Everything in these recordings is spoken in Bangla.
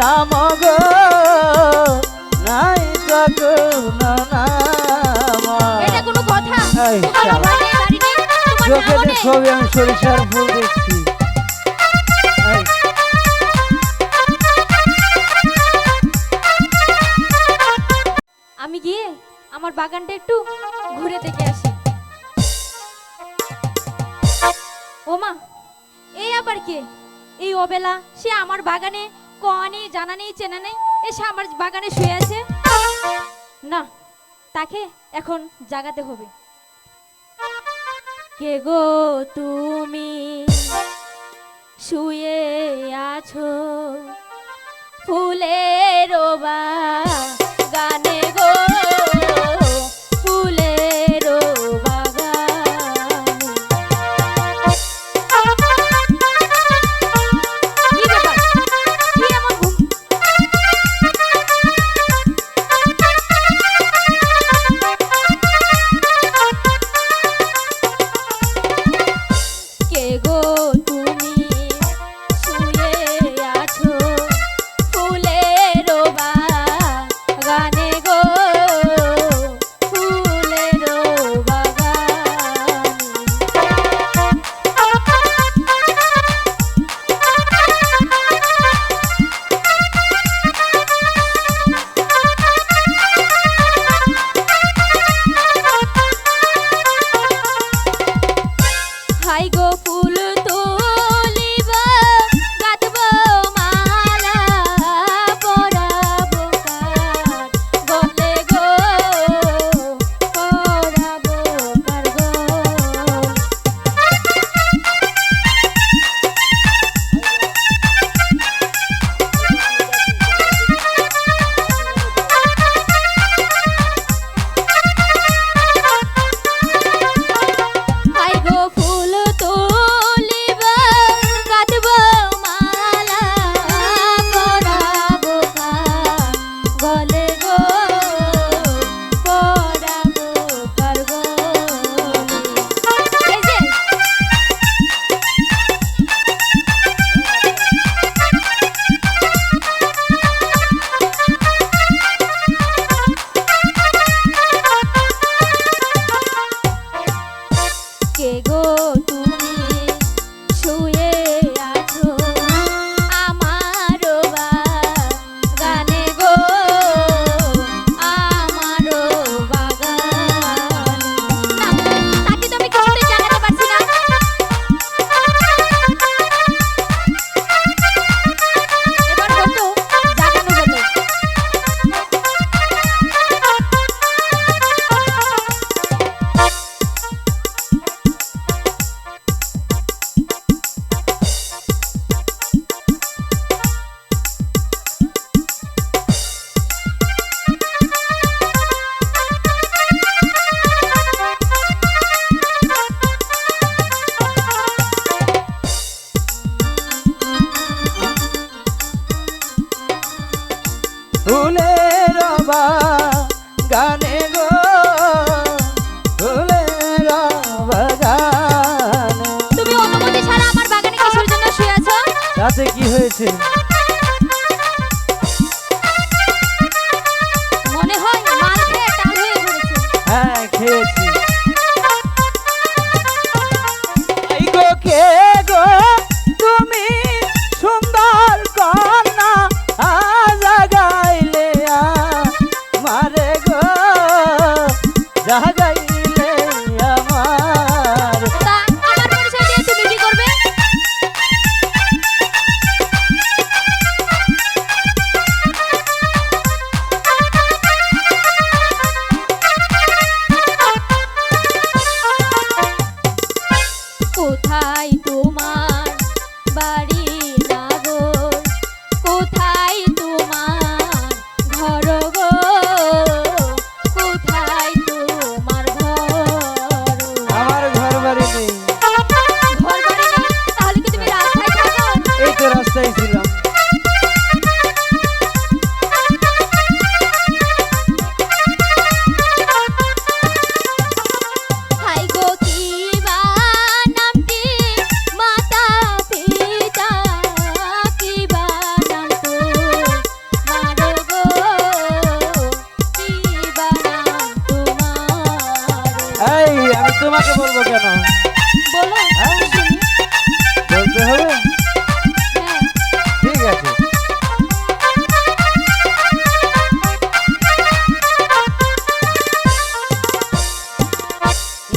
নাম গো নাই কোনো কথা? ছবি আমি সরিষার ফুল দেখছি। আমি গিয়ে আমার বাগানটা একটু ঘুরে দেখে আসি। ওমা এই আবার কে? এই অবেলা সে আমার বাগানে কনে জানা নেই, চেনা নেই, এসে আমার বাগানে শুয়ে আছে। না, তাকে এখন জাগাতে হবে। কে গো তুমি? শুয়ে আছো? ফুলের ফুলের গানে গো ফুলের বাগানে তুমি অনুমতি ছাড়া আমার বাগানে কিসের জন্য শুয়ে আছো? তাতে কি হয়েছে? তোমাকে বলব কেন? হ্যাঁ? বলতে হবে? ঠিক আছে।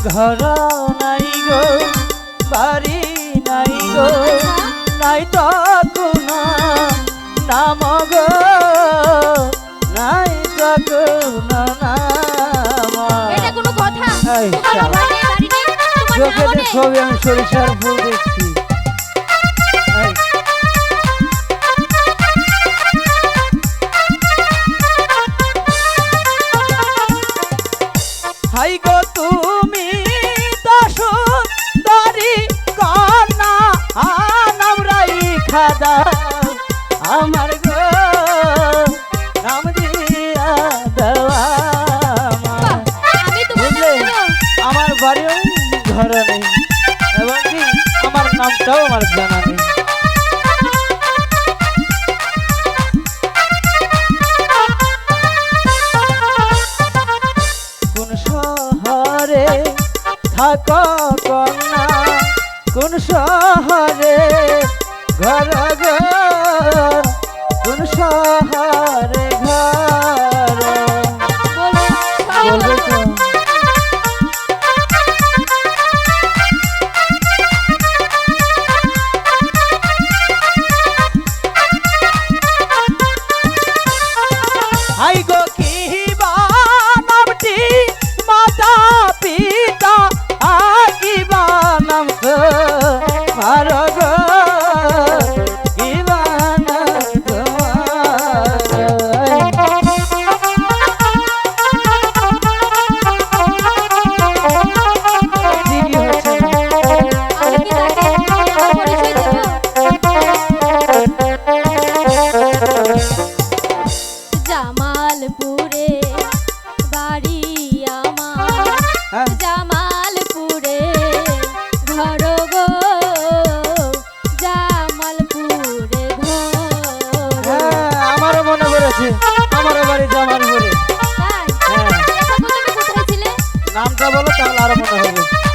ঘর নাই গো বাড়ি নাই গো নাই তো কোনো নাম গো নাই তো কোনো চোখে দেখো আমি সরিষার ভুল দেখছি। এটাও আমার জানা নেই। কোন শহরে থাক কন্যা কোন শহরে ঘর ঘর নামটা বলো তাহলে আরও মনে হবে।